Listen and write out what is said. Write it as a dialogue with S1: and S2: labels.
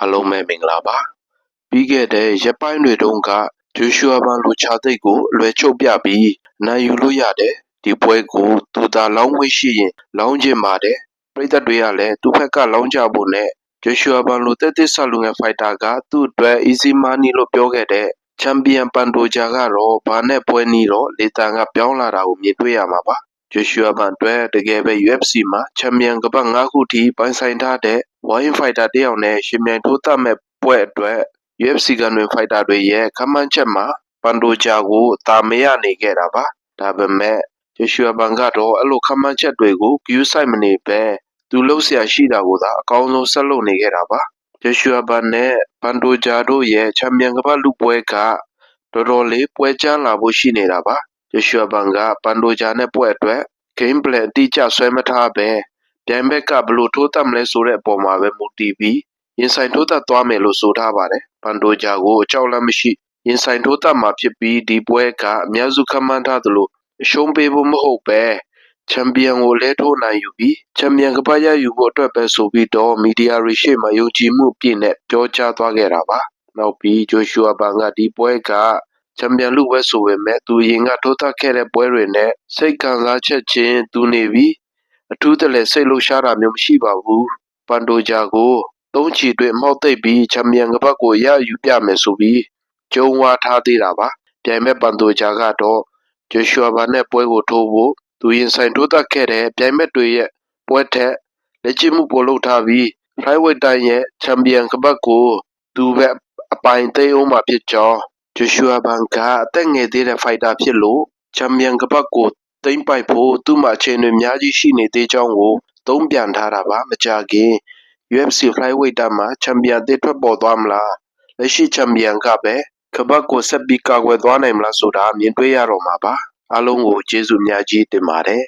S1: အားလုံးပဲမင်္ဂလာပါပြီးခဲ့တဲ့ရက်ပိုင်းတွေတုန်းကဂျိုရှူအာဘန်လူချာသိတ်ကိုအလွယ်ချုပ်ပြပြီးနိုင်ယူလို့ရတယ်ဒီပွဲကိုသူသာလောင်းဝိရှိရင်လောင်းခြင်းပါတယ်ပရိသတ်တွေကလည်းသူ့ဘက်ကလောင်းကြဖို့နဲ့ဂျိုရှူအာဘန်လူတက်တက်ဆလူငယ်ဖိုက်တာကသူ့အတွက် easy money လို့ပြောခဲ့တဲ့ချန်ပီယံပန်တိုဂျာကတော့ဘာနဲ့ပွဲနီးတော့လေတန်ကပြောင်းလာတာကိုမြင်တွေ့ရမှာပါဂျိုရှူအာဘန်အတွက်တကယ်ပဲ UFC မှာချန်ပီယံကပတ်၅ခုထိပိုင်ဆိုင်ထားတဲ့ ဝိုင်းဖိုက်တာတယောက်နဲ့ရှင်မြိုင်ထိုးတတ်မဲ့ပွဲအတွက် UFC ကန်တွင် ဖိုက်တာတွေရဲ့ခမ်းမှန်းချက်မှာပန်တိုဂျာကိုတာမရနေခဲ့တာပါ ဒါပေမဲ့ဂျိုရှူအာဘန်ကတော့ အဲ့လိုခမ်းမှန်းချက်တွေကိုဂယူးဆိုင်မနေပဲသူလှုပ်ရှားရှိတာကိုသာ အကောင်းဆုံး ဆက်လုပ်နေခဲ့တာပါဂျိုရှူအာဘန်နဲ့ပန်တိုဂျာတို့ရဲ့ ချန်ပီယံကပတ်လူပွဲက တော်တော်လေး ပွဲကျန်းလာဖို့ရှိနေတာပါဂျိုရှူအာဘန်ကပန်တိုဂျာနဲ့ပွဲအတွက် game plan အတိအကျ ဆွဲမထားပဲ ပြိုင်ဘက်ကဘလို့ထိုးတတ်မလဲဆိုတဲ့အပေါ်မှာပဲ မူတည်ပြီး ရင်ဆိုင်ထိုးသက်သွားမယ်လို့ ဆိုထားပါတယ်။ပန်တိုဂျာကို အကြောက်လန့်မရှိ ရင်ဆိုင်ထိုးသက်မှာဖြစ်ပြီး ဒီပွဲက အများစုခန့်မှန်းထားသလို အရှုံးပေးဖို့မဟုတ်ပဲချန်ပီယံကိုလဲထိုးနိုင်ယူပြီး ချန်ပီယံကပတ်ရယူဖို့အတွက်ပဲဆိုပြီးတော့ မီဒီယာတွေရှေ့မှာ ယုံကြည်မှုပြည့်နဲ့ ပြောကြားသွားခဲ့တာပါ။နောက်ပြီးဂျိုရှူအာဘန်ကဒီပွဲက ချန်ပီယံလူပဲဆိုပေမဲ့သူရင်ကထိုးသက်ခဲ့တဲ့ပွဲတွေနဲ့ စိတ်ခံစားချက်ချင်းသူနေပြီး အထူးတလဲစိတ်လှုပ်ရှားတာမျိုးမရှိပါဘူး။ပန်တိုဂျာကိုသုံးချီတွင်မောက်သိပ်ပြီးချန်ပီယံကပတ်ကိုရယူပြမယ်ဆိုပြီးကျုံဝါထားသေးတာပါပြိုင်မဲ့ပန်တိုဂျာကတော့ဂျိုရှူအာဘာနဲ့ပွဲကိုထိုးဖို့သူရင်ဆိုင်ထိုးသက်ခဲ့တဲ့ပြိုင်မဲ့တွေရဲ့ပွဲထက်လက်ချမှုပိုလုပ်ထားပြီး flyweight တိုင်းရဲ့ချန်ပီယံကပတ်ကိုသူပဲအပိုင်သိမ်းအောင်မှာဖြစ်ကြောင်းဂျိုရှူအာဘန်ကအသက်ငယ်သေးတဲ့ဖိုက်တာဖြစ်လို့ချန်ပီယံကပတ်ကို သိမ်းပိုက်ဖို့ သူ့မှာအချိန်တွေအများကြီးရှိနေသေးကြောင်းကို သုံးပြန်ထားတာပါ မကြခင် UFC flyweight တန်းမှာ ချန်ပီယံအသစ် ထွက်ပေါ်သွားမလား လက်ရှိချန်ပီယံကပဲကပတ်ကို ဆက်ပြီး ကာကွယ်သွားနိုင်မလားဆိုတာ မြင်တွေ့ရတော့မှာပါ အားလုံးကို ကျေးဇူးအများကြီးတင်ပါတယ်